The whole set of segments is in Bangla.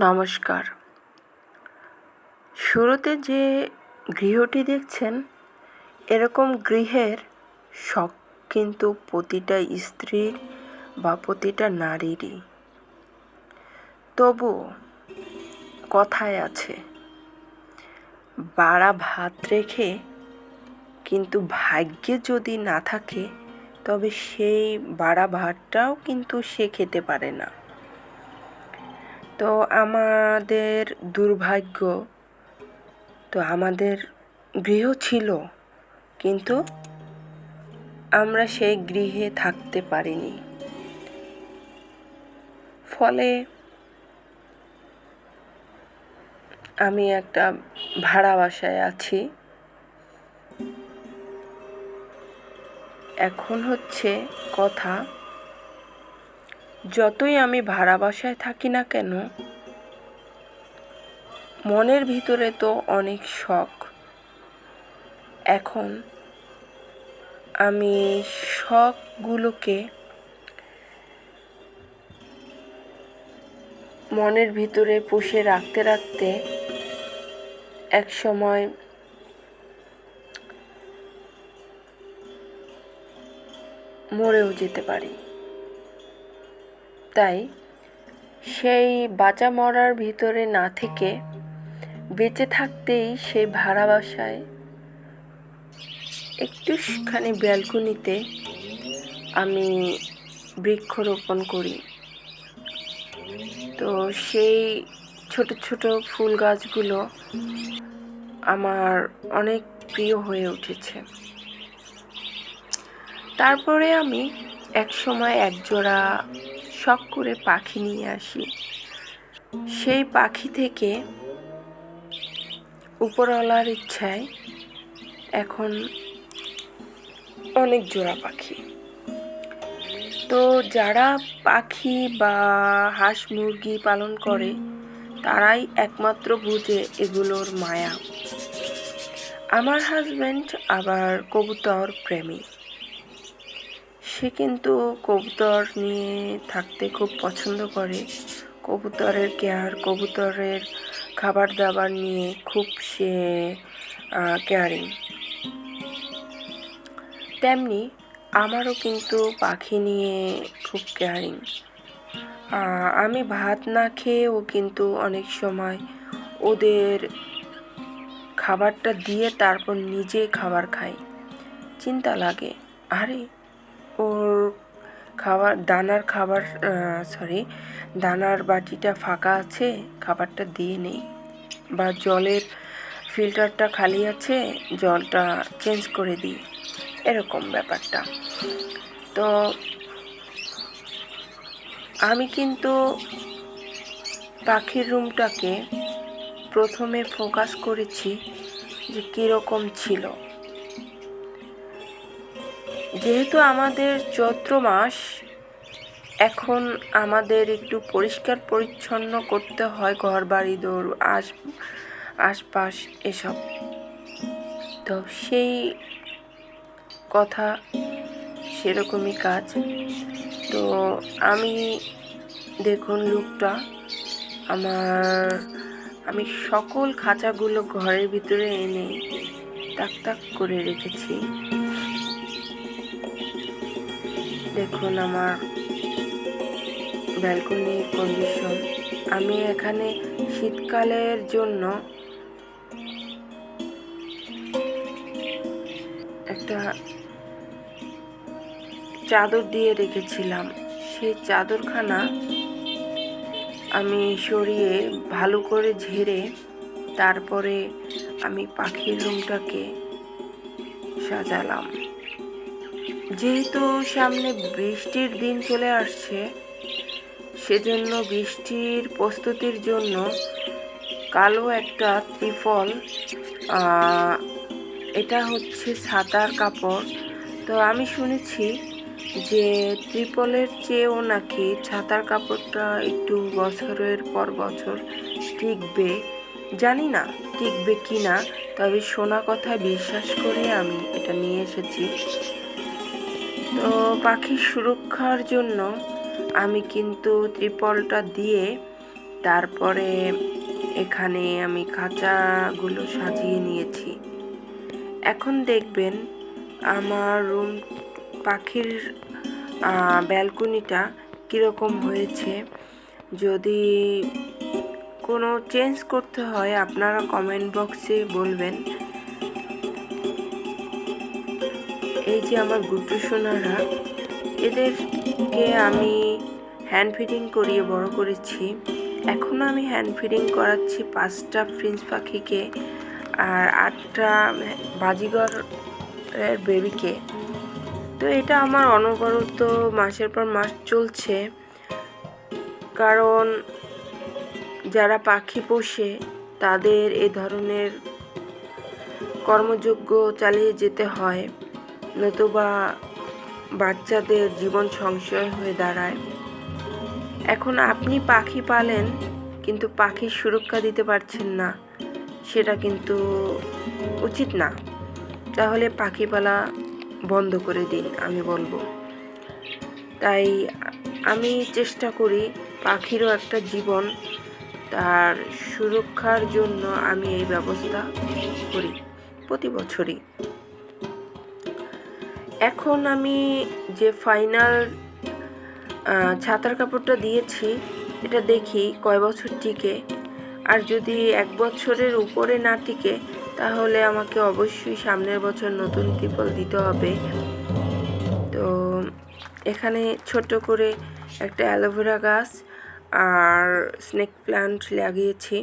নমস্কার। শুরুতে যে গৃহটি দেখছেন, এরকম গৃহের শখ কিন্তু প্রতিটা স্ত্রীর বা প্রতিটা নারীরই। তবুও কথায় আছে, বাড়া ভাত রেখে কিন্তু ভাগ্যে যদি না থাকে, তবে সেই বাড়া ভাতটাও কিন্তু সে খেতে পারে না। তো আমাদের দুর্ভাগ্য, তো আমাদের গৃহ ছিল, কিন্তু আমরা সেই গৃহে থাকতে পারিনি। ফলে আমি একটা ভাড়া বাসায় আছি। এখন হচ্ছে কথা যতই আমি ভাড়া বাসায় থাকি না কেন, মনের ভিতরে তো অনেক শখ। এখন আমি শখগুলোকে মনের ভিতরে পুষে রাখতে রাখতে এক সময় মরেও যেতে পারি। তাই সেই বাঁচা মরার ভিতরে না থেকে বেঁচে থাকতেই সেই ভাড়া বাসায় একটুখানি ব্যালকনিতে আমি বৃক্ষরোপণ করি। তো সেই ছোট ছোট ফুল গাছগুলো আমার অনেক প্রিয় হয়ে উঠেছে। তারপরে আমি এক সময় একজোড়া শখ করে পাখি নিয়ে আসি। সেই পাখি থেকে উপরওয়ালার ইচ্ছায় এখন অনেক জোড়া পাখি। তো যারা পাখি বা হাঁস মুরগি পালন করে, তারাই একমাত্র বুঝে এগুলোর মায়া। আমার হাজব্যান্ড আবার কবুতর প্রেমী। সে কিন্তু কবুতর নিয়ে থাকতে খুব পছন্দ করে। কবুতরের কেয়ার কবুতরের খাবার দাবার নিয়ে খুব সে কেয়ারিং তেমনি আমারও কিন্তু পাখি নিয়ে খুব কেয়ারিং আমি ভাত না খেয়েও কিন্তু অনেক সময় ওদের খাবারটা দিয়ে তারপর নিজে খাবার খাই। চিন্তা লাগে, আরে ওর খাবার, দানার খাবার সরি দানার বাটিটা ফাঁকা আছে, খাবারটা দিয়ে নেই বা জলের ফিল্টারটা খালি আছে, জলটা চেঞ্জ করে দিই। এরকম ব্যাপারটা। তো আমি কিন্তু পাখির রুমটাকে প্রথমে ফোকাস করেছি যে কীরকম ছিল। যেহেতু আমাদের চৈত্র মাস, এখন আমাদের একটু পরিষ্কার পরিচ্ছন্ন করতে হয় ঘর, বাড়ি দৌড় আশ আশপাশ এসব। তো সেই কথা সেরকমই কাজ। তো আমি, দেখুন লুকটা, আমার, আমি সকল খাঁচাগুলো ঘরের ভিতরে এনে তাক তাক করে রেখেছি। দেখুন আমার ব্যালকনির কন্ডিশন আমি এখানে শীতকালের জন্য একটা চাদর দিয়ে রেখেছিলাম। সেই চাদরখানা আমি সরিয়ে ভালো করে ঝেড়ে তারপরে আমি পাখির রুমটাকে সাজালাম। যেহেতু সামনে বৃষ্টির দিন চলে আসছে, সেজন্য বৃষ্টির প্রস্তুতির জন্য কালো একটা ত্রিফল এটা হচ্ছে সাদার কাপড়। তো আমি শুনেছি যে ত্রিপলের চেয়েও নাকি ছাতার কাপড়টা একটু বছরের পর বছর টিকবে। জানি না টিকবে কি না তবে শোনা কথা বিশ্বাস করে আমি এটা নিয়ে এসেছি। তো পাখির সুরক্ষার জন্য আমি কিন্তু ত্রিপলটা দিয়ে তারপরে এখানে আমি খাঁচাগুলো সাজিয়ে নিয়েছি। এখন দেখবেন আমার রুম পাখির ব্যালকনিটা কীরকম হয়েছে। যদি কোনো চেঞ্জ করতে হয়, আপনারা কমেন্ট বক্সে বলবেন। এই যে আমার গুড্ডু সোনারা এদেরকে আমি হ্যান্ড ফিডিং করিয়ে বড় করেছি। এখনও আমি হ্যান্ড ফিডিং করাচ্ছি পাঁচটা ফ্রিন্স পাখিকে আর আটটা বাজিগর বেবিকে তো এটা আমার অনবরত মাসের পর মাস চলছে। কারণ যারা পাখি পোষে, তাদের এ ধরনের কর্মযোগ্য চালিয়ে যেতে হয়। নতুবা বাচ্চাদের জীবন সংশয় হয়ে দাঁড়ায়। এখন আপনি পাখি পালেন, কিন্তু পাখির সুরক্ষা দিতে পারছেন না। সেটা কিন্তু উচিত না। তাহলে পাখি পালা বন্ধ করে দিন, আমি বলব। তাই আমি চেষ্টা করি পাখিরও একটা জীবন তার সুরক্ষার জন্য আমি এই ব্যবস্থা করি প্রতি বছরই। এখন আমি যে ফাইনাল ছাতার কাপড়টা দিয়েছি, এটা দেখি কয় বছর টিকে। আর যদি এক বছরের উপরে না টিকে, তাহলে আমাকে অবশ্যই সামনের বছর নতুন ত্রিপল দিতে হবে। তো এখানে ছোট করে একটা অ্যালোভেরা গাছ আর স্নেক প্ল্যান্ট লাগিয়েছি।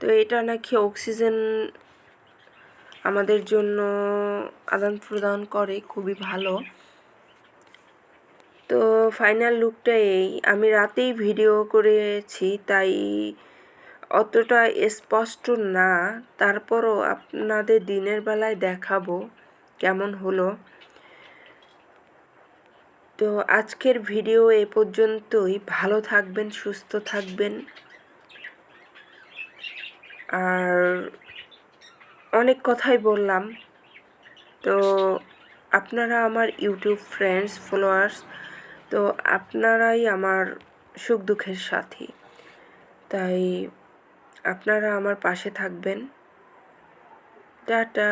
তো এটা নাকি অক্সিজেন আমাদের জন্য আদান প্রদান করে, খুবই ভালো। তো ফাইনাল লুকটা এই, আমি রাতেই ভিডিও করেছি, তাই অতটা স্পষ্ট না। তারপরও আপনাদের দিনের বেলায় দেখাবো কেমন হলো। তো আজকের ভিডিও এ পর্যন্তই। ভালো থাকবেন, সুস্থ থাকবেন। আর অনেক কথাই বললাম। তো আপনারা আমার ইউটিউব ফ্রেন্ডস ফলোয়ার্স তো আপনারাই আমার সুখ দুঃখের সাথী। তাই আপনারা আমার পাশে থাকবেন। টাটা।